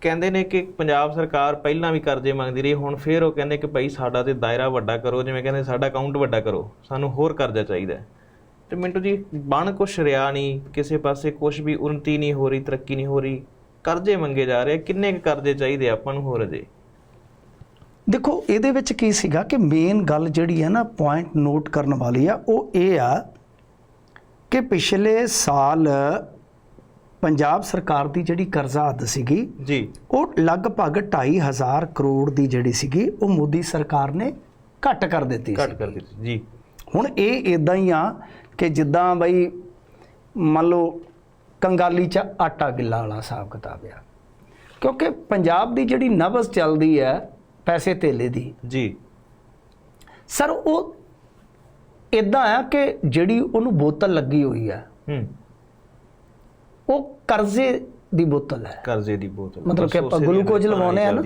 ਕਹਿੰਦੇ ਨੇ ਕਿ ਪੰਜਾਬ ਸਰਕਾਰ ਪਹਿਲਾਂ ਵੀ ਕਰਜ਼ੇ ਮੰਗਦੀ ਰਹੀ, ਹੁਣ ਫੇਰ ਉਹ ਕਹਿੰਦੇ ਕਿ ਭਾਈ ਸਾਡਾ ਤੇ ਦਾਇਰਾ ਵੱਡਾ ਕਰੋ, ਜਿਵੇਂ ਕਹਿੰਦੇ ਸਾਡਾ ਅਕਾਊਂਟ ਵੱਡਾ ਕਰੋ, ਸਾਨੂੰ ਹੋਰ ਕਰਜ਼ਾ ਚਾਹੀਦਾ ਹੈ। ਤੇ ਮਿੰਟੂ ਜੀ, ਬਣ ਕੁਛ ਰਿਆ ਨਹੀਂ, ਕਿਸੇ ਪਾਸੇ ਕੁਛ ਵੀ ਉન્નਤੀ ਨਹੀਂ ਹੋ ਰਹੀ, ਤਰੱਕੀ ਨਹੀਂ ਹੋ ਰਹੀ, ਕਰਜ਼ੇ ਮੰਗੇ ਜਾ ਰਹੇ ਕਿੰਨੇ ਕੁ ਕਰਜ਼ੇ ਚਾਹੀਦੇ ਆ ਆਪਾਂ ਨੂੰ ਹੋਰ ਅਜੇ ਦੇਖੋ, ਇਹਦੇ ਵਿੱਚ ਕੀ ਸੀਗਾ ਕਿ ਮੇਨ ਗੱਲ ਜਿਹੜੀ ਹੈ ਨਾ ਪੁਆਇੰਟ ਨੋਟ ਕਰਨ ਵਾਲੀ ਆ, ਉਹ ਇਹ ਆ ਕਿ ਪਿਛਲੇ ਸਾਲ ਪੰਜਾਬ ਸਰਕਾਰ ਦੀ ਜਿਹੜੀ ਕਰਜ਼ਾ ਹੱਦ ਸੀਗੀ ਜੀ। ਉਹ ਲਗਭਗ 2500 ਕਰੋੜ ਦੀ ਜਿਹੜੀ ਸੀਗੀ ਉਹ ਮੋਦੀ ਸਰਕਾਰ ਨੇ ਘੱਟ ਕਰ ਦਿੱਤੀ ਘੱਟ ਕਰ ਦਿੱਤੀ ਜੀ। ਹੁਣ ਇਹ ਇਦਾਂ ਹੀ ਆ ਕਿ ਜਿੱਦਾਂ ਬਈ ਮੰਨ ਲਓ ਕੰਗਾਲੀ ਚ ਆਟਾ ਗਿੱਲਾ ਵਾਲਾ ਹਿਸਾਬ ਕਿਤਾਬ ਆ। ਕਿਉਂਕਿ ਪੰਜਾਬ ਦੀ ਜਿਹੜੀ ਨਬਜ਼ ਚੱਲਦੀ ਹੈ ਪੈਸੇ ਧੇਲੇ ਦੀ। ਜੀ। ਸਰ ਉਹ ਇਦਾਂ ਆ ਕਿ ਜਿਹੜੀ ਉਹਨੂੰ ਬੋਤਲ ਲੱਗੀ ਹੋਈ ਆ ਹੂੰ। ਉਹ ਕਰਜ਼ੇ ਦੀ ਬੋਤਲ ਹੈ। ਕਰਜ਼ੇ ਦੀ ਬੋਤਲ। ਮਤਲਬ ਕਿ ਆਪਾਂ ਗਲੂਕੋਜ਼ ਲਵਾਉਨੇ ਆ ਨਾ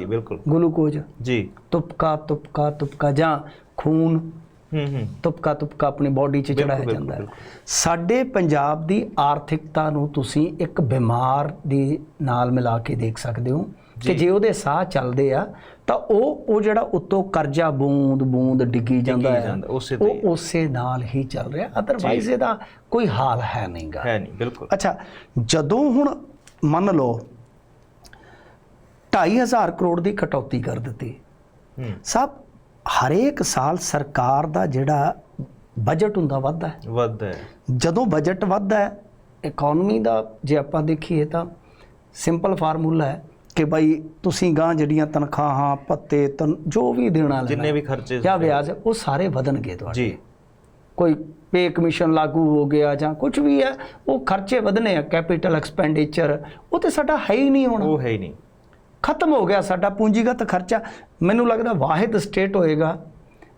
ਗਲੂਕੋਜ਼। ਜੀ। ਤੁਪਕਾ ਤੁਪਕਾ ਤੁਪਕਾ ਜਾਂ ਖੂਨ। ਹੂੰ ਹੂੰ। ਤੁਪਕਾ ਤੁਪਕਾ ਆਪਣੀ ਬਾਡੀ 'ਚ ਚੜਾਇਆ ਜਾਂਦਾ ਹੈ। ਸਾਡੇ ਪੰਜਾਬ ਦੀ ਆਰਥਿਕਤਾ ਨੂੰ ਤੁਸੀਂ ਇੱਕ ਬਿਮਾਰ ਦੀ ਨਾਲ ਮਿਲਾ ਕੇ ਦੇਖ ਸਕਦੇ ਹੋ। ਕਿ ਜੇ। ਉਹਦੇ ਸਾਹ ਚੱਲਦੇ ਆ ਤਾਂ ਉਹ ਉਹ ਜਿਹੜਾ ਉੱਤੋਂ ਕਰਜ਼ਾ ਬੂੰਦ ਬੂੰਦ ਡਿੱਗੀ ਜਾਂਦਾ ਹੈ ਉਹ ਉਸੇ ਨਾਲ ਹੀ ਚੱਲ ਰਿਹਾ। ਅਦਰਵਾਈਜ਼ ਇਹਦਾ ਕੋਈ ਹਾਲ ਹੈ ਨਹੀਂਗਾ। ਹੈ ਨਹੀਂ ਬਿਲਕੁਲ। ਅੱਛਾ ਜਦੋਂ ਹੁਣ ਮੰਨ ਲਓ 2500 ਕਰੋੜ ਦੀ ਕਟੌਤੀ ਕਰ ਦਿੱਤੀ ਸਭ ਹਰੇਕ ਸਾਲ ਸਰਕਾਰ ਦਾ ਜਿਹੜਾ ਬਜਟ ਹੁੰਦਾ ਵੱਧਦਾ ਹੈ। ਵੱਧ ਹੈ। ਜਦੋਂ ਬਜਟ ਵੱਧਦਾ ਹੈ ਇਕਨੋਮੀ ਦਾ ਜੇ ਆਪਾਂ ਦੇਖੀਏ ਤਾਂ ਸਿੰਪਲ ਫਾਰਮੂਲਾ ਹੈ ਕਿ ਭਾਈ ਤੁਸੀਂ ਗਾਂ ਜਿਹੜੀਆਂ ਤਨਖਾਹਾਂ ਪੱਤੇ ਜੋ ਵੀ ਦੇਣਾ ਲੈਣਾ ਜਿੰਨੇ ਵੀ ਖਰਚੇ ਜਾਂ ਵਿਆਜ ਉਹ ਸਾਰੇ ਵਧਣਗੇ ਤੁਹਾਡੇ। ਜੀ। ਕੋਈ ਪੇ ਕਮਿਸ਼ਨ ਲਾਗੂ ਹੋ ਗਿਆ ਜਾਂ ਕੁਝ ਵੀ ਹੈ ਉਹ ਖਰਚੇ ਵਧਨੇ ਆ ਕੈਪੀਟਲ ਐਕਸਪੈਂਡੀਚਰ ਉਹ ਤੇ ਸਾਡਾ ਹੈ ਹੀ ਨਹੀਂ ਹੋਣਾ। ਉਹ ਹੈ ਹੀ ਨਹੀਂ। ਖਤਮ ਹੋ ਗਿਆ ਸਾਡਾ ਪੂੰਜੀਗਤ ਖਰਚਾ। ਮੈਨੂੰ ਲੱਗਦਾ ਵਾਹਿਦ ਸਟੇਟ ਹੋਏਗਾ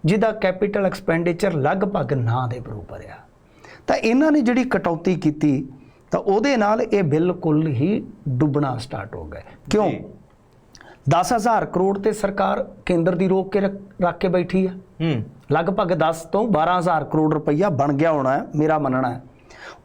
ਜਿਹਦਾ ਕੈਪੀਟਲ ਐਕਸਪੈਂਡੀਚਰ ਲਗਭਗ ਨਾ ਦੇ ਬਰੋਬਰ ਆ। ਤਾਂ ਇਹਨਾਂ ਨੇ ਜਿਹੜੀ ਕਟੌਤੀ ਕੀਤੀ ਤਾਂ ਉਹਦੇ ਨਾਲ ਇਹ ਬਿਲਕੁਲ ਹੀ ਡੁੱਬਣਾ ਸਟਾਰਟ ਹੋ ਗਿਆ ਕਿਉਂ? ਜੀ। 10000 ਕਰੋੜ ਤੇ ਸਰਕਾਰ ਕੇਂਦਰ ਦੀ ਰੋਕ ਕੇ ਰੱਖ- ਕੇ ਬੈਠੀ ਆ ਹੂੰ। ਲਗਭਗ 10 ਤੋਂ 12000 ਕਰੋੜ ਰੁਪਈਆ ਬਣ ਗਿਆ ਹੋਣਾ ਹੈ ਮੇਰਾ ਮੰਨਣਾ ਹੈ।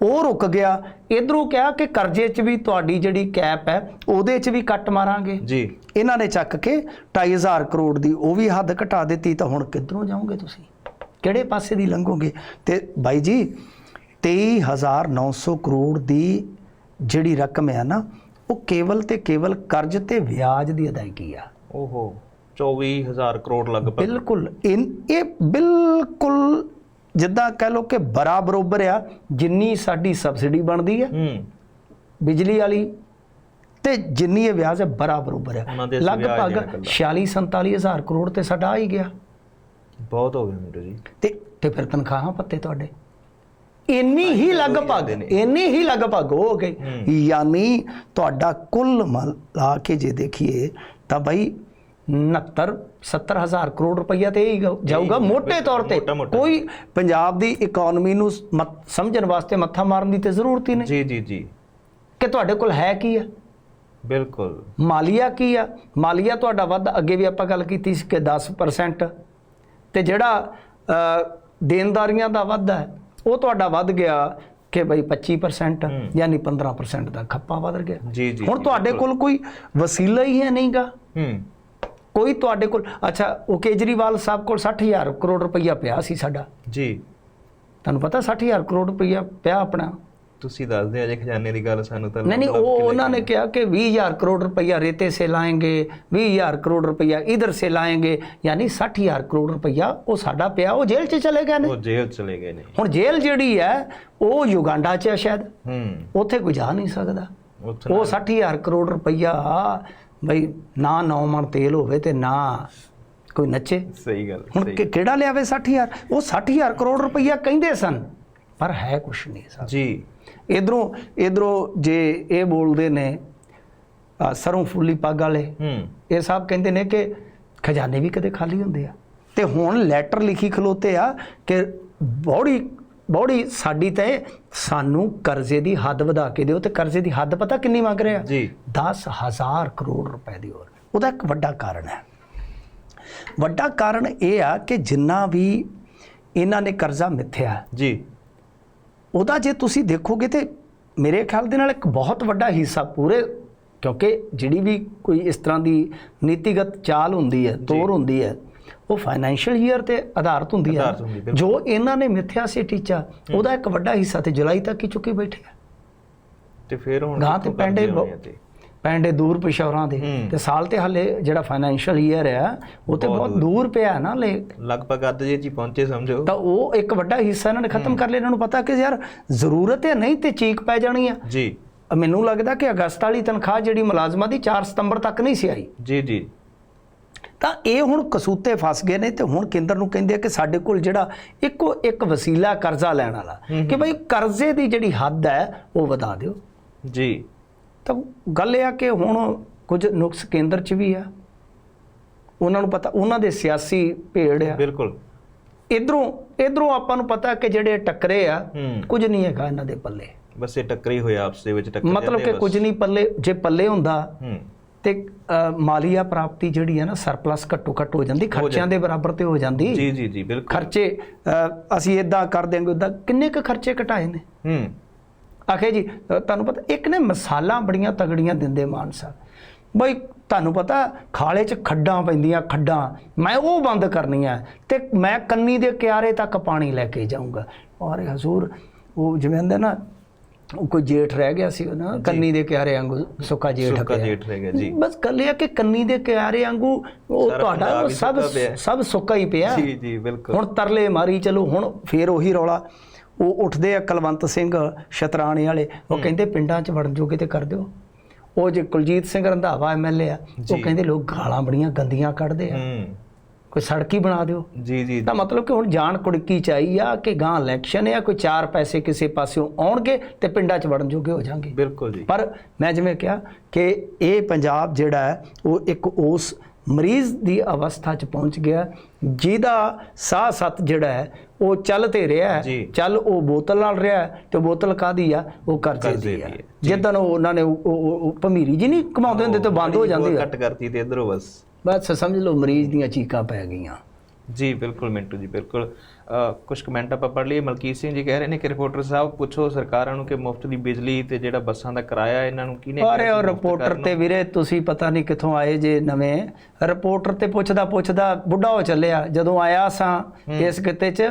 ਉਹ ਰੁਕ ਗਿਆ। ਇਧਰੋਂ ਕਿਹਾ ਕਿ ਕਰਜ਼ੇ 'ਚ ਵੀ ਤੁਹਾਡੀ ਜਿਹੜੀ ਕੈਪ ਹੈ ਉਹਦੇ 'ਚ ਵੀ ਕੱਟ ਮਾਰਾਂਗੇ। ਜੀ। ਇਹਨਾਂ ਨੇ ਚੱਕ ਕੇ 2500 ਕਰੋੜ ਦੀ ਉਹ ਵੀ ਹੱਦ ਘਟਾ ਦਿੱਤੀ। ਤਾਂ ਹੁਣ ਕਿੱਧਰੋਂ ਜਾਓਗੇ ਤੁਸੀਂ? ਕਿਹੜੇ ਪਾਸੇ ਦੀ ਲੰਘੋਗੇ? ਤੇ ਬਾਈ ਜੀ 23900 ਕਰੋੜ ਦੀ ਜਿਹੜੀ ਰਕਮ ਹੈ ਨਾ ਉਹ ਕੇਵਲ ਤੇ ਕੇਵਲ ਕਰਜ਼ ਤੇ ਵਿਆਜ ਦੀ ਅਦਾਇਗੀ ਆ। ਓਹੋ 24000 ਕਰੋੜ ਲਗਭਗ। ਬਿਲਕੁਲ ਇਹ ਬਿਲਕੁਲ ਜਿੱਦਾਂ ਕਹਿ ਲੋ ਕਿ ਬਰਾ ਬਰੋਬਰ ਆ ਜਿੰਨੀ ਸਾਡੀ ਸਬਸਿਡੀ ਬਣਦੀ ਹੈ ਹੂੰ। ਬਿਜਲੀ ਵਾਲੀ ਤੇ ਜਿੰਨੀ ਇਹ ਵਿਆਜ ਹੈ ਬਰਾ ਬਰੋਬਰ ਹੈ ਵਿਆਜ ਲਗਭਗ ਦੇਣਾ ਇਕੱਲਾ। 46 47000 ਕਰੋੜ ਤੇ ਸਾਡਾ ਆ ਹੀ ਗਿਆ। ਬਹੁਤ ਹੋ ਗਿਆ ਮਿੰਟੂ ਜੀ। ਤੇ ਤੇ ਫਿਰ ਤਨਖਾਹਾਂ ਪੱਤੇ ਤੁਹਾਡੇ? ਇੰਨੀ ਹੀ ਲਗਭਗ ਇੰਨੀ ਹੀ ਲਗਭਗ ਹੋ ਗਈ ਯਾਨੀ ਤੁਹਾਡਾ ਕੁੱਲ ਮਿਲਾ ਕੇ ਜੇ ਦੇਖੀਏ ਤਾਂ ਬਈ 69 70000 ਕਰੋੜ ਰੁਪਈਆ ਤੇ ਹੀ ਜਾਊਗਾ ਮੋٹے ਤੌਰ ਤੇ। ਕੋਈ ਪੰਜਾਬ ਦੀ ਇਕਨੋਮੀ ਨੂੰ ਸਮਝਣ ਵਾਸਤੇ ਮੱਥਾ ਮਾਰਨ ਦੀ ਤੇ ਜ਼ਰੂਰਤ ਹੀ ਨਹੀਂ। ਜੀ ਜੀ ਜੀ। ਕਿ ਤੁਹਾਡੇ ਕੋਲ ਹੈ ਕੀ ਆ? ਬਿਲਕੁਲ। ਮਾਲੀਆ ਕੀ ਆ? ਮਾਲੀਆ ਤੁਹਾਡਾ ਵੱਧ ਅੱਗੇ ਵੀ ਆਪਾਂ ਗੱਲ ਕੀਤੀ ਸੀ ਕਿ 10% ਤੇ ਜਿਹੜਾ ਦੇਣਦਾਰੀਆਂ ਦਾ ਵਾਧਾ ਹੈ। ਉਹ ਤੁਹਾਡਾ ਵੱਧ ਗਿਆ ਕਿ ਬਈ 25% ਹੂੰ। ਯਾਨੀ 15% ਦਾ ਖੱਪਾ ਵੱਧ ਗਿਆ। ਜੀ ਜੀ ਹੁਣ ਤੁਹਾਡੇ ਕੋਲ ਕੋਈ ਵਸੀਲਾ ਹੀ ਹੈ ਨਹੀਂਗਾ। ਹੂੰ। ਕੋਈ ਤੁਹਾਡੇ ਕੋਲ ਅੱਛਾ ਉਹ ਕੇਜਰੀਵਾਲ ਸਾਹਿਬ ਕੋਲ 60000 ਕਰੋੜ ਰੁਪਈਆ ਪਿਆ ਸੀ ਸਾਡਾ। ਜੀ। ਤੁਹਾਨੂੰ ਪਤਾ 60000 ਕਰੋੜ ਰੁਪਈਆ ਪਿਆ ਆਪਣਾ? ਤੁਸੀਂ ਦੱਸਦੇ ਅਜੇ ਖਜ਼ਾਨੇ ਦੀ ਗੱਲ ਸਾਨੂੰ ਤਾਂ ਨਹੀਂ ਉਹ ਉਹਨਾਂ ਨੇ ਕਿਹਾ ਕਿ 20000 ਕਰੋੜ ਰੁਪਈਆ ਰੇਤੇ ਸੇ ਲਾਏਗੇ 20000 ਕਰੋੜ ਰੁਪਈਆ ਇਧਰ ਸੇ ਲਾਏਗੇ ਯਾਨੀ 60000 ਕਰੋੜ ਰੁਪਈਆ ਉਹ ਸਾਡਾ ਪਿਆ ਉਹ ਜੇਲ੍ਹ 'ਚ ਚਲੇ ਗਏ ਨੇ। ਉਹ ਜੇਲ੍ਹ ਚਲੇ ਗਏ ਨੇ। ਹੁਣ ਜੇਲ੍ਹ ਜਿਹੜੀ ਹੈ ਉਹ ਯੁਗਾਂਡਾ 'ਚ ਹੈ ਸ਼ਾਇਦ। ਹੂੰ। ਉੱਥੇ ਕੋਈ ਜਾ ਨਹੀਂ ਸਕਦਾ। ਉਹ 60000 ਕਰੋੜ ਰੁਪਈਆ ਬਈ ਨਾ ਨੌ ਮਣ ਤੇਲ ਹੋਵੇ ਤੇ ਨਾ ਕੋਈ ਨੱਚੇ। ਸਹੀ ਗੱਲ ਹੁਣ ਕਿਹੜਾ ਲਿਆਵੇ 60000 ਉਹ 60000 ਕਰੋੜ ਰੁਪਈਆ ਕਹਿੰਦੇ ਸਨ। ਪਰ ਹੈ ਕੁਛ ਨਹੀਂ ਸਰ। ਜੀ। ਇਧਰੋਂ ਇਧਰੋਂ ਜੇ ਇਹ ਬੋਲਦੇ ਨੇ ਸਰੋਂ ਫੁੱਲੀ ਪੱਗ ਵਾਲੇ ਹੂੰ। ਇਹ ਸਾਹਿਬ ਕਹਿੰਦੇ ਨੇ ਕਿ ਖਜ਼ਾਨੇ ਵੀ ਕਦੇ ਖਾਲੀ ਹੁੰਦੇ ਆ। ਤੇ ਹੁਣ ਲੈਟਰ ਲਿਖੀ ਖਲੋਤੇ ਆ ਕਿ ਬੌੜੀ ਬੌੜੀ ਸਾਡੀ ਤੇ ਸਾਨੂੰ ਕਰਜ਼ੇ ਦੀ ਹੱਦ ਵਧਾ ਕੇ ਦਿਓ ਤੇ ਕਰਜ਼ੇ ਦੀ ਹੱਦ ਪਤਾ ਕਿੰਨੀ ਮੰਗ ਰਿਹਾ ਜੀ। 10000 ਕਰੋੜ ਰੁਪਏ ਦੀ ਹੋਰ। ਉਹਦਾ ਇੱਕ ਵੱਡਾ ਕਾਰਨ ਹੈ। ਵੱਡਾ ਕਾਰਨ ਇਹ ਆ ਕਿ ਜਿੰਨਾ ਵੀ ਇਹਨਾਂ ਨੇ ਕਰਜ਼ਾ ਮਿੱਥਿਆ ਜੀ। ਉਹਦਾ ਜੇ ਤੁਸੀਂ ਦੇਖੋਗੇ ਤੇ ਮੇਰੇ ਖਿਆਲ ਦੇ ਨਾਲ ਇੱਕ ਬਹੁਤ ਵੱਡਾ ਹਿੱਸਾ ਪੂਰੇ ਕਿਉਂਕਿ ਜਿਹੜੀ ਵੀ ਕੋਈ ਇਸ ਤਰ੍ਹਾਂ ਦੀ ਨੀਤੀਗਤ ਚਾਲ ਹੁੰਦੀ ਹੈ ਤੋਰ ਹੁੰਦੀ ਹੈ ਉਹ ਫਾਈਨੈਂਸ਼ੀਅਲ ਈਅਰ ਤੇ ਆਧਾਰਿਤ ਹੁੰਦੀ ਹੈ। ਜੋ ਇਹਨਾਂ ਨੇ ਮਿੱਥਿਆ ਸੀ ਟੀਚਾ ਉਹਦਾ ਇੱਕ ਵੱਡਾ ਹਿੱਸਾ ਤੇ ਜੁਲਾਈ ਤੱਕ ਹੀ ਚੁੱਕੇ ਬੈਠੇ ਆ ਤੇ ਫਿਰ ਹੁਣ ਗਾਂ ਤੇ ਪੈਂਡੇ? ਪੈਂਡੇ ਦੂਰ ਪਿਸ਼ੌਰਾਂ ਦੇ। ਤੇ ਸਾਲ ਤੇ ਹਲੇ ਜਿਹੜਾ ਫਾਈਨੈਂਸ਼ੀਅਲ ਈਅਰ ਹੈ ਉਹ ਤੇ ਬਹੁਤ ਦੂਰ। ਪਿਆ ਨਾ ਲੈ ਲਗਭਗ ਅੱਧ ਜੇ ਹੀ ਪਹੁੰਚੇ ਸਮਝੋ। ਤਾਂ ਉਹ ਇੱਕ ਵੱਡਾ ਹਿੱਸਾ ਇਹਨਾਂ ਨੇ ਖਤਮ ਕਰ ਲਿਆ। ਇਹਨਾਂ ਨੂੰ ਪਤਾ ਕਿ ਯਾਰ ਜ਼ਰੂਰਤ ਹੈ ਨਹੀਂ ਤੇ ਚੀਕ ਪੈ ਜਾਣੀ ਆ। ਜੀ। ਮੈਨੂੰ ਲੱਗਦਾ ਕਿ ਅਗਸਤ ਵਾਲੀ ਤਨਖਾਹ ਜਿਹੜੀ ਮੁਲਾਜ਼ਮਾਂ ਦੀ 4 ਸਤੰਬਰ ਤੱਕ ਨਹੀਂ ਸੀ ਆਈ। ਜੀ ਜੀ। ਤਾਂ ਇਹ ਹੁਣ ਕਸੂਤੇ ਫਸ ਗਏ ਨੇ ਤੇ ਹੁਣ ਕੇਂਦਰ ਨੂੰ ਕਹਿੰਦੇ ਆ ਕਿ ਸਾਡੇ ਕੋਲ ਜਿਹੜਾ ਇੱਕੋ ਇੱਕ ਵਸੀਲਾ ਕਰਜ਼ਾ ਲੈਣ ਵਾਲਾ ਕਿ ਭਾਈ ਕਰਜ਼ੇ ਦੀ ਜਿਹੜੀ ਹੱਦ ਹੈ ਉਹ ਵਧਾ ਦਿਓ। ਜੀ। ਤਾਂ ਗੱਲ ਇਹ ਆ ਕਿ ਹੁਣ ਕੁਝ ਨੁਕਸ ਕੇਂਦਰ 'ਚ ਵੀ ਆ। ਉਹਨਾਂ ਨੂੰ ਪਤਾ ਉਹਨਾਂ ਦੇ ਸਿਆਸੀ ਭੇੜ ਆ। ਬਿਲਕੁਲ। ਇਧਰੋਂ ਇਧਰੋਂ ਆਪਾਂ ਨੂੰ ਪਤਾ ਕਿ ਜਿਹੜੇ ਟੱਕਰੇ ਆ ਕੁਝ ਨਹੀਂ ਹੈਗਾ ਇਹਨਾਂ ਦੇ ਪੱਲੇ। ਬਸ ਇਹ ਟੱਕਰੀ ਹੋਏ ਆਪਸ ਦੇ ਵਿੱਚ ਟੱਕਰ ਮਤਲਬ ਕਿ ਕੁਝ ਨਹੀਂ ਪੱਲੇ ਜੇ ਪੱਲੇ ਹੁੰਦਾ ਤੇ ਮਾਲੀਆ ਪ੍ਰਾਪਤੀ ਜਿਹੜੀ ਹੈ ਨਾ ਸਰਪਲਸ ਘੱਟੋ ਘੱਟ ਹੋ ਜਾਂਦੀ ਖਰਚਿਆਂ ਦੇ ਬਰਾਬਰ ਤੇ ਹੋ ਜਾਂਦੀ। ਜੀ ਜੀ ਜੀ ਬਿਲਕੁਲ। ਖਰਚੇ ਅਸੀਂ ਇਦਾਂ ਕਰ ਦਿਆਂਗੇ ਉਦਾਂ ਕਿੰਨੇ ਕੁ ਖਰਚੇ ਘਟਾਏ ਨੇ? ਹੂੰ। ਆਖੇ ਜੀ ਤੁਹਾਨੂੰ ਪਤਾ ਇੱਕ ਨੇ ਮਸਾਲਾਂ ਬੜੀਆਂ ਤਗੜੀਆਂ ਦਿੰਦੇ ਮਾਨ ਸਾਹਿਬ ਬਈ ਤੁਹਾਨੂੰ ਪਤਾ ਖਾਲੇ 'ਚ ਖੱਡਾਂ ਪੈਂਦੀਆਂ ਖੱਡਾਂ। ਮੈਂ ਉਹ ਬੰਦ ਕਰਨੀਆਂ ਤੇ ਮੈਂ ਕੰਨੀ ਦੇ ਕਿਆਰੇ ਤੱਕ ਪਾਣੀ ਲੈ ਕੇ ਜਾਊਂਗਾ। ਔਰ ਹਜ਼ੂਰ ਉਹ ਜਿਵੇਂ ਕਹਿੰਦੇ ਨਾ ਉਹ ਕੋਈ ਜੇਠ ਰਹਿ ਗਿਆ ਸੀ ਨਾ ਕੰਨੀ ਦੇ ਕਿਆਰੇ ਵਾਂਗੂ ਸੁੱਕਾ ਜੇਠ ਸੁੱਕਾ ਜੇਠ ਰਹਿ ਗਿਆ ਜੀ। ਬਸ ਇਹ ਆ ਕਿ ਕੰਨੀ ਦੇ ਕਿਆਰੇ ਵਾਂਗੂ ਉਹ ਤੁਹਾਡਾ ਸਭ। ਸਭ ਸੁੱਕਾ ਹੀ ਪਿਆ। ਜੀ ਜੀ ਬਿਲਕੁਲ। ਹੁਣ ਤਰਲੇ ਮਾਰੀ ਚਲੋ ਹੁਣ ਫੇਰ ਉਹੀ ਰੌਲਾ। ਉਹ ਉੱਠਦੇ ਆ ਕੁਲਵੰਤ ਸਿੰਘ ਸ਼ਤਰਾਣੇ ਵਾਲੇ ਉਹ ਕਹਿੰਦੇ ਪਿੰਡਾਂ 'ਚ ਵੜਨ ਜੋਗੇ ਤੇ ਕਰ ਦਿਓ। ਉਹ ਜੇ ਕੁਲਜੀਤ ਸਿੰਘ ਰੰਧਾਵਾ ਐਮਐਲਏ ਆ ਉਹ। ਕਹਿੰਦੇ ਲੋਕ ਗਾਲਾਂ ਬੜੀਆਂ ਗੰਦੀਆਂ ਕੱਢਦੇ ਆ। ਕੋਈ ਸੜਕ ਹੀ ਬਣਾ ਦਿਓ। ਜੀ ਜੀ। ਤਾਂ ਮਤਲਬ ਕਿ ਹੁਣ ਜਾਣ ਕੁੜਕੀ ਚਾਹੀ ਆ ਕਿ ਗਾਂ ਇਲੈਕਸ਼ਨ ਆ ਕੋਈ ਚਾਰ ਪੈਸੇ ਕਿਸੇ ਪਾਸਿਓਂ ਆਉਣਗੇ ਤੇ ਪਿੰਡਾਂ 'ਚ ਵੜਨ ਜੋਗੇ ਹੋ ਜਾਣਗੇ। ਬਿਲਕੁਲ ਜੀ। ਪਰ ਮੈਂ ਜਿਵੇਂ ਕਿਹਾ ਕਿ ਇਹ ਪੰਜਾਬ ਜਿਹੜਾ ਹੈ ਉਹ ਇੱਕ ਉਸ ਮਰੀਜ਼ ਦੀ ਅਵਸਥਾ 'ਚ ਪਹੁੰਚ ਗਿਆ ਜਿਹਦਾ ਸਾਹ ਸੱਤ ਜਿਹੜਾ ਹੈ ਉਹ ਚੱਲ ਤੇ ਰਿਹਾ। ਚੱਲ ਉਹ ਬੋਤਲ ਨਾਲ ਰਿਹਾ ਤੇ ਬੋਤਲ ਕਾਦੀ ਆ? ਉਹ ਕਰਜ਼ੇ ਕਰਜ਼ੇ ਦੀ ਆ। ਉਹ ਉਹਨਾਂ ਨੇ ਉਹ ਭਮੀਰੀ ਜੀ ਨਹੀਂ ਕਮਾਉਂਦੇ ਹੁੰਦੇ ਤੇ ਬੰਦ ਹੋ ਜਾਂਦੀ ਆ। ਕੱਟ ਕਰਤੀ ਤੇ ਇਧਰੋਂ ਬਸ। ਬਸ ਸਮਝ ਲਓ ਮਰੀਜ਼ ਦੀਆਂ ਚੀਕਾਂ ਪੈ ਗਈਆਂ। ਜੀ ਬਿਲਕੁਲ ਮਿੰਟੂ ਜੀ ਬਿਲਕੁਲ। ਕੁਝ ਕਮੈਂਟ ਆਪਾਂ ਪੜ੍ਹ ਲਈਏ। ਮਲਕੀਤ ਸਿੰਘ ਜੀ ਕਹਿ ਰਹੇ ਨੇ ਕਿ ਰਿਪੋਰਟਰ ਸਾਹਿਬ ਪੁੱਛੋ ਸਰਕਾਰਾਂ ਨੂੰ ਕਿ ਮੁਫਤ ਦੀ ਬਿਜਲੀ ਤੇ ਜਿਹੜਾ ਬੱਸਾਂ ਦਾ ਕਿਰਾਇਆ ਇਹਨਾਂ ਨੂੰ ਕਿਹਨੇ ਅਰੇ ਉਹ ਰਿਪੋਰਟਰ ਤੇ ਵੀਰੇ ਤੁਸੀਂ ਪਤਾ ਨਹੀਂ ਕਿੱਥੋਂ ਆਏ ਜੇ ਨਵੇਂ। ਰਿਪੋਰਟਰ ਤੇ ਪੁੱਛਦਾ ਪੁੱਛਦਾ ਬੁੱਢਾ ਹੋ ਚੱਲਿਆ। ਜਦੋਂ ਆਇਆ ਸਾਂ ਇਸ ਕਿਤੇ 'ਚ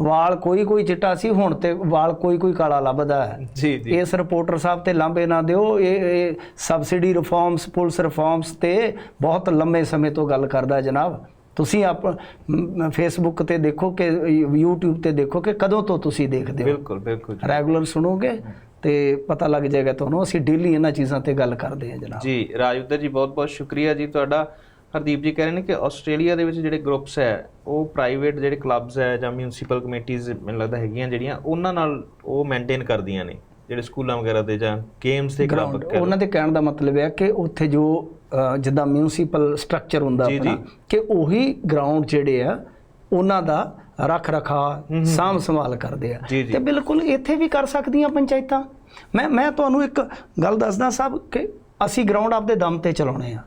ਵਾਲ ਕੋਈ ਕੋਈ ਚਿੱਟਾ ਸੀ ਹੁਣ ਤੇ ਵਾਲ ਕੋਈ ਕੋਈ ਕਾਲਾ ਲੱਭਦਾ ਹੈ? ਜੀ ਜੀ। ਇਸ ਰਿਪੋਰਟਰ ਸਾਹਿਬ ਤੇ ਲਾਂਬੇ ਨਾ ਦਿਓ। ਇਹ ਸਬਸਿਡੀ ਰਿਫਾਰਮਸ ਪੁਲਿਸ ਰਿਫਾਰਮਸ ਤੇ ਬਹੁਤ ਲੰਮੇ ਸਮੇਂ ਤੋਂ ਗੱਲ ਕਰਦਾ ਜਨਾਬ। ਤੁਸੀਂ ਆਪ ਫੇਸਬੁੱਕ ਤੇ ਦੇਖੋ ਕਿ YouTube ਤੇ ਦੇਖੋ ਕਿ ਕਦੋਂ ਤੋਂ ਤੁਸੀਂ ਦੇਖਦੇ ਹੋ? ਬਿਲਕੁਲ ਬਿਲਕੁਲ। ਰੈਗੂਲਰ ਸੁਣੋਗੇ ਤੇ ਪਤਾ ਲੱਗ ਜਾਏਗਾ ਤੁਹਾਨੂੰ ਅਸੀਂ ਡੇਲੀ ਇਹਨਾਂ ਚੀਜ਼ਾਂ ਤੇ ਗੱਲ ਕਰਦੇ ਹਾਂ ਜਨਾਬ। ਜੀ ਰਾਜਵਿੰਦਰ ਜੀ ਬਹੁਤ ਬਹੁਤ ਸ਼ੁਕਰੀਆ ਜੀ ਤੁਹਾਡਾ। ਹਰਦੀਪ ਜੀ ਕਹਿ ਰਹੇ ਨੇ ਕਿ ਆਸਟ੍ਰੇਲੀਆ ਦੇ ਵਿੱਚ ਜਿਹੜੇ ਗਰੁੱਪਸ ਹੈ ਉਹ ਪ੍ਰਾਈਵੇਟ ਜਿਹੜੇ ਕਲੱਬਸ ਹੈ ਜਾਂ ਮਿਊਨਿਸਪਲ ਕਮੇਟੀਆਂ ਮੈਨੂੰ ਲੱਗਦਾ ਹੈਗੀਆਂ ਜਿਹੜੀਆਂ ਉਹਨਾਂ ਨਾਲ ਉਹ ਮੇਨਟੇਨ ਕਰਦੀਆਂ ਨੇ ਜਿਹੜੇ ਸਕੂਲਾਂ ਵਗੈਰਾ ਦੇ ਜਾਂ ਗੇਮਸ ਦੇ ਕਲੱਬ ਉਹਨਾਂ ਦੇ ਕਹਿਣ ਦਾ ਮਤਲਬ ਹੈ ਕਿ ਉੱਥੇ ਜੋ ਜਿੱਦਾਂ ਮਿਊਨਿਸਪਲ ਸਟਰਕਚਰ ਹੁੰਦਾ ਆਪਣਾ। ਕਿ ਉਹੀ ਗਰਾਊਂਡ ਜਿਹੜੇ ਆ ਉਹਨਾਂ ਦਾ ਰੱਖ ਰਖਾ ਸਾਂਭ ਸੰਭਾਲ ਕਰਦੇ ਆ। ਤੇ ਬਿਲਕੁਲ ਇੱਥੇ ਵੀ ਕਰ ਸਕਦੀਆਂ ਪੰਚਾਇਤਾਂ। ਮੈਂ ਮੈਂ ਤੁਹਾਨੂੰ ਇੱਕ ਗੱਲ ਦੱਸਦਾ ਸਾਹਿਬ ਕਿ ਅਸੀਂ ਗਰਾਊਂਡ ਆਪਦੇ ਦਮ ਤੇ ਚਲਾਉਣੇ ਆ।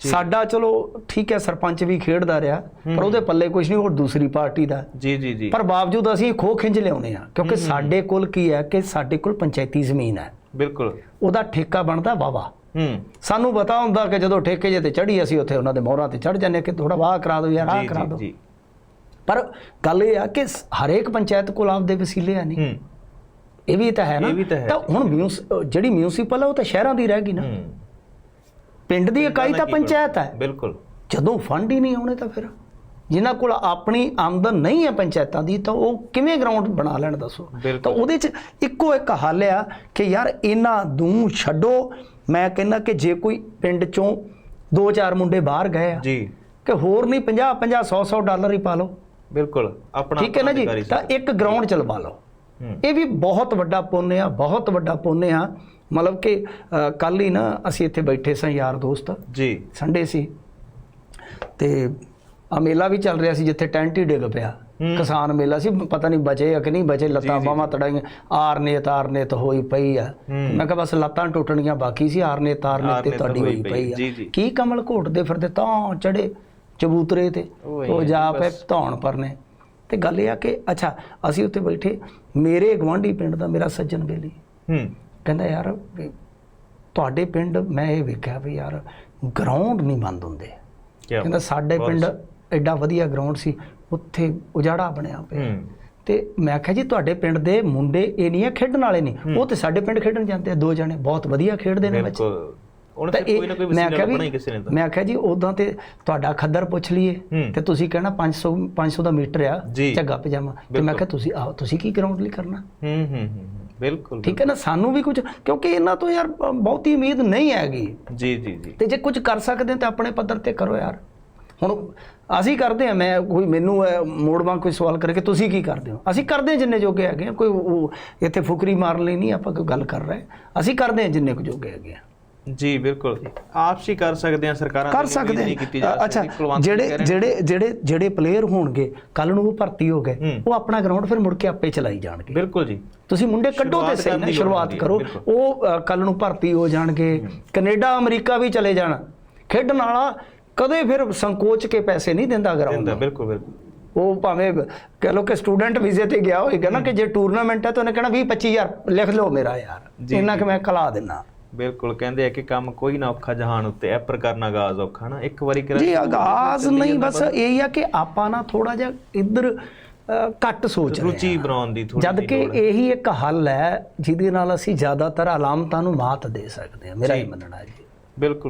ਸਾਡਾ ਚਲੋ ਠੀਕ ਹੈ ਸਰਪੰਚ ਵੀ ਖੇਡਦਾ ਰਿਹਾ ਪਰ ਉਹਦੇ ਪੱਲੇ ਕੁਝ ਨਹੀਂ ਉਹ ਦੂਸਰੀ ਪਾਰਟੀ ਦਾ। ਜੀ ਜੀ ਜੀ। ਪਰ ਬਾਵਜੂਦ ਅਸੀਂ ਖੋ ਖਿੰਝ ਲਿਆਉਨੇ ਆ ਕਿਉਂਕਿ ਸਾਡੇ ਕੋਲ ਕੀ ਹੈ ਕਿ ਸਾਡੇ ਕੋਲ ਪੰਚਾਇਤੀ ਜ਼ਮੀਨ ਹੈ। ਬਿਲਕੁਲ। ਉਹਦਾ ਠੇਕਾ ਬਣਦਾ ਵਾਵਾ ਹੂੰ। ਸਾਨੂੰ ਪਤਾ ਹੁੰਦਾ ਕਿ ਜਦੋਂ ਠੇਕੇ ਜੇ ਤੇ ਚੜੀ ਅਸੀਂ ਉੱਥੇ ਉਹਨਾਂ ਦੇ ਮੋਹਰਾਂ ਤੇ ਚੜ ਜਾਂਦੇ ਕਿ ਥੋੜਾ ਵਾਹ ਕਰਾ ਦਿਓ ਯਾਰ ਆਹ ਕਰਾ ਦਿਓ। ਜੀ। ਪਰ ਗੱਲ ਇਹ ਆ ਕਿ ਹਰੇਕ ਪੰਚਾਇਤ ਕੋਲ ਆਪਦੇ ਵਸੀਲੇ ਆ ਨਹੀਂ। ਹੂੰ। ਇਹ ਵੀ ਤਾਂ ਹੈ ਨਾ। ਤਾਂ। ਹੁਣ ਜਿਹੜੀ ਮਿਊਨਿਸਪਲ ਹੈ ਉਹ ਤਾਂ ਸ਼ਹਿਰਾਂ ਦੀ ਰਹਿ ਗਈ ਨਾ। ਪਿੰਡ ਦੀ ਇਕਾਈ ਤਾਂ ਪੰਚਾਇਤ ਹੈ। ਬਿਲਕੁਲ। ਜਦੋਂ ਫੰਡ ਹੀ ਨਹੀਂ ਆਉਣੇ ਤਾਂ ਫਿਰ। ਜਿਨ੍ਹਾਂ ਕੋਲ ਆਪਣੀ ਆਮਦਨ ਨਹੀਂ ਹੈ ਪੰਚਾਇਤਾਂ ਦੀ ਤਾਂ ਉਹ ਕਿਵੇਂ ਗਰਾਊਂਡ ਬਣਾ ਲੈਣ ਦੱਸੋ। ਤਾਂ ਉਹਦੇ 'ਚ ਇੱਕੋ ਇੱਕ ਹੱਲ ਆ ਕਿ ਯਾਰ ਇਹਨਾਂ ਦੂ ਛੱਡੋ ਮੈਂ ਕਹਿੰਦਾ ਕਿ ਜੇ ਕੋਈ ਪਿੰਡ ਚੋਂ ਦੋ ਚਾਰ ਮੁੰਡੇ ਬਾਹਰ ਗਏ ਆ ਜੀ। ਕਿ ਹੋਰ ਨਹੀਂ 50 50 100 100 ਡਾਲਰ ਹੀ ਪਾ ਲਓ। ਬਿਲਕੁਲ ਆਪਣਾ ਠੀਕ ਹੈ ਨਾ ਜੀ? ਤਾਂ ਇੱਕ ਗਰਾਊਂਡ ਚਲਵਾ ਲਓ। ਇਹ ਵੀ ਬਹੁਤ ਵੱਡਾ ਪੁੰਨ ਆ ਬਹੁਤ ਵੱਡਾ ਪੁੰਨ ਆ। ਮਤਲਬ ਕਿ ਕੱਲ ਹੀ ਨਾ ਅਸੀਂ ਇੱਥੇ ਬੈਠੇ ਸਾਂ ਯਾਰ ਦੋਸਤ। ਜੀ। ਸੰਡੇ ਸੀ। ਤੇ ਆ ਮੇਲਾ ਵੀ ਚੱਲ ਰਿਹਾ ਸੀ ਜਿੱਥੇ ਟੈਂਟ ਹੀ ਡਿੱਗ ਪਿਆ। ਕਿਸਾਨ ਮੇਲਾ ਸੀ ਪਤਾ ਨਹੀਂ ਬਚੇ ਆ ਕਿ ਨਹੀਂ ਬਚੇ ਲੱਤਾਂ। ਬਾਹਾਂ ਤੜਾਈਆਂ ਆਰਨੇਤ ਆਰਨੇਤ ਹੋਈ ਪਈ ਆ। ਮੈਂ ਕਿਹਾ ਬਸ ਲੱਤਾਂ ਟੁੱਟਣੀਆਂ ਬਾਕੀ ਸੀ ਆਰਨੇਤ ਆਰਨੇਤ ਤੇ ਤੁਹਾਡੀ ਹੋਈ ਪਈ, ਆ। ਕੀ ਕਮਲ ਘੋਟਦੇ ਫਿਰਦੇ ਤਾਂ ਚੜੇ ਚਬੂਤਰੇ ਤੇ। ਉਹ ਜੀ, ਪਏ। ਧੌਣ ਪਰਨੇ। ਤੇ ਗੱਲ ਇਹ ਆ ਕਿ ਅੱਛਾ ਅਸੀਂ ਉੱਥੇ ਬੈਠੇ ਮੇਰੇ ਗਵਾਂਢੀ ਪਿੰਡ ਦਾ ਮੇਰਾ ਸੱਜਣ ਬੇਲੀ। ਹੂੰ। ਕਹਿੰਦਾ ਯਾਰ ਤੁਹਾਡੇ ਪਿੰਡ ਮੈਂ ਇਹ ਵੇਖਿਆ ਵੀ ਯਾਰ ਗਰਾਊਂਡ ਨਹੀਂ ਬੰਦ ਹੁੰਦੇ। ਕਹਿੰਦਾ ਸਾਡੇ ਪਿੰਡ ਐਡਾ ਵਧੀਆ ਗਰਾਊਂਡ ਸੀ ਉੱਥੇ ਉਜਾੜਾ ਬਣਿਆ ਪਿਆ। ਤੇ ਮੈਂ ਆਖਿਆ ਜੀ ਤੁਹਾਡੇ ਪਿੰਡ ਦੇ ਮੁੰਡੇ ਇਹ ਨਹੀਂ ਆ ਖੇਡਣ ਵਾਲੇ ਨਹੀਂ ਉਹ ਤੇ ਸਾਡੇ ਪਿੰਡ ਖੇਡਣ ਜਾਂਦੇ ਆ ਦੋ ਜਣੇ ਬਹੁਤ ਵਧੀਆ ਖੇਡਦੇ ਨੇ ਬੱਚੇ। ਬਿਲਕੁਲ। ਉਹਨੇ ਤਾਂ ਕੋਈ ਨਾ ਕੋਈ ਵਸੀਲਾ ਵੀ ਕਿਸੇ ਨੇ ਤਾਂ। ਮੈਂ ਆਖਿਆ ਜੀ ਉਦਾਂ ਤੇ ਤੁਹਾਡਾ ਖੱਦਰ ਪੁੱਛ ਲਈਏ। ਤੇ ਤੁਸੀਂ ਕਹਿਣਾ 500 500 ਦਾ ਮੀਟਰ ਆ। ਝੱਗਾ ਪਜਾਮਾ। ਤੇ ਮੈਂ ਕਿਹਾ ਤੁਸੀਂ ਆਓ ਤੁਸੀਂ ਕੀ ਗਰਾਊਂਡ ਲਈ ਕਰਨਾ? ਹੂੰ ਹੂੰ ਬਿਲਕੁਲ ਠੀਕ ਹੈ ਨਾ? ਸਾਨੂੰ ਵੀ ਕੁਝ ਕਿਉਂਕਿ ਇਹਨਾਂ ਤੋਂ ਯਾਰ ਬਹੁਤੀ ਉਮੀਦ ਨਹੀਂ ਹੈਗੀ। ਜੀ ਜੀ ਜੀ। ਤੇ ਜੇ ਕੁਝ ਕਰ ਸਕਦੇ ਤਾਂ ਆਪਣੇ ਪੱਧਰ ਤੇ ਕਰੋ ਯਾਰ। ਹੁਣ ਅਸੀਂ ਕਰਦੇ ਆ ਮੈਂ ਕੋਈ ਮੈਨੂੰ ਮੋੜ ਵਾਂਗ ਕੋਈ ਸਵਾਲ ਕਰੇ ਕਿ ਤੁਸੀਂ ਕੀ ਕਰਦੇ ਹੋ? ਅਸੀਂ ਕਰਦੇ ਹਾਂ ਜਿੰਨੇ ਜੋਗੇ ਹੈਗੇ ਕੋਈ ਇੱਥੇ ਫੁਕਰੀ ਮਾਰਨ ਲਈ ਨਹੀਂ ਆਪਾਂ ਕੋਈ ਗੱਲ ਕਰ ਰਹੇ। ਅਸੀਂ ਕਰਦੇ ਹਾਂ ਜਿੰਨੇ ਕੁ ਜੋਗੇ ਹੈਗੇ ਆ ਜੀ ਬਿਲਕੁਲ। ਆਪਸੀ ਕਰ ਸਕਦੇ ਆ ਸਰਕਾਰਾਂ ਕਰ ਸਕਦੇ ਨਹੀਂ ਕੀਤੀ ਜਾ ਆ ਅੱਛਾ ਜਿਹੜੇ। ਜਿਹੜੇ ਜਿਹੜੇ ਜਿਹੜੇ ਪਲੇਅਰ ਹੋਣਗੇ ਕੱਲ ਨੂੰ ਉਹ ਭਰਤੀ ਹੋ ਗਏ। ਉਹ ਆਪਣਾ ਗਰਾਊਂਡ ਫਿਰ ਮੁੜ ਕੇ ਆਪੇ ਚਲਾਈ ਜਾਣਗੇ। ਬਿਲਕੁਲ ਜੀ। ਤੁਸੀਂ ਮੁੰਡੇ ਕੱਢੋ ਤੇ ਸਹੀ ਨਾ ਸ਼ੁਰੂਆਤ ਕਰੋ। ਉਹ ਕੱਲ ਨੂੰ ਭਰਤੀ ਹੋ ਜਾਣਗੇ। ਕੈਨੇਡਾ ਅਮਰੀਕਾ ਵੀ ਚਲੇ ਜਾਣ। ਖੇਡਣ ਵਾਲਾ ਕਦੇ ਫਿਰ ਸੰਕੋਚ ਕੇ ਪੈਸੇ ਨਹੀਂ ਦਿੰਦਾ ਗਰਾਊਂਡ ਦਿੰਦਾ ਬਿਲਕੁਲ ਬਿਲਕੁਲ। ਉਹ ਭਾਵੇਂ ਕਹ ਲੋ ਕਿ ਸਟੂਡੈਂਟ ਵੀਜ਼ੇ ਤੇ ਗਿਆ ਹੋਏਗਾ ਨਾ ਕਿ ਜੇ ਟੂਰਨਾਮੈਂਟ ਹੈ ਤਾਂ ਉਹਨੇ ਕਹਿਣਾ 20 25000 ਲਿਖ ਲਓ ਮੇਰਾ ਯਾਰ ਇੰਨਾ ਕਿ ਮੈਂ ਕਲਾ ਦਿੰਨਾ। ਬਿਲਕੁਲ ਕਹਿੰਦੇ ਆ ਕਿ ਕੰਮ ਕੋਈ ਨਾ ਔਖਾ ਜਹਾਨ ਉੱਤੇ ਐ ਪਰ ਕਰਨਾ ਆਗਾਜ਼ ਔਖਾ ਨਾ ਇੱਕ ਵਾਰੀ ਕਰਾਂ ਜੀ ਆਗਾਜ਼ ਨਹੀਂ ਬਸ ਇਹ ਆ ਕਿ ਆਪਾਂ ਨਾ ਥੋੜਾ ਜਿਹਾ ਇੱਧਰ ਘੱਟ ਸੋਚ ਰੁਚੀ ਬਣਾਉਣ ਦੀ ਥੋੜੀ ਜਦ ਕਿ ਇਹੀ ਇੱਕ ਹੱਲ ਹੈ ਜਿਹਦੇ ਨਾਲ ਅਸੀਂ ਜ਼ਿਆਦਾਤਰ ਅਲਾਮਤਾਂ ਨੂੰ ਮਾਤ ਦੇ ਸਕਦੇ ਹਾਂ ਮੇਰਾ ਇਹ ਮੰਨਣਾ ਹੈ ਜੀ। ਬਿਲਕੁਲ।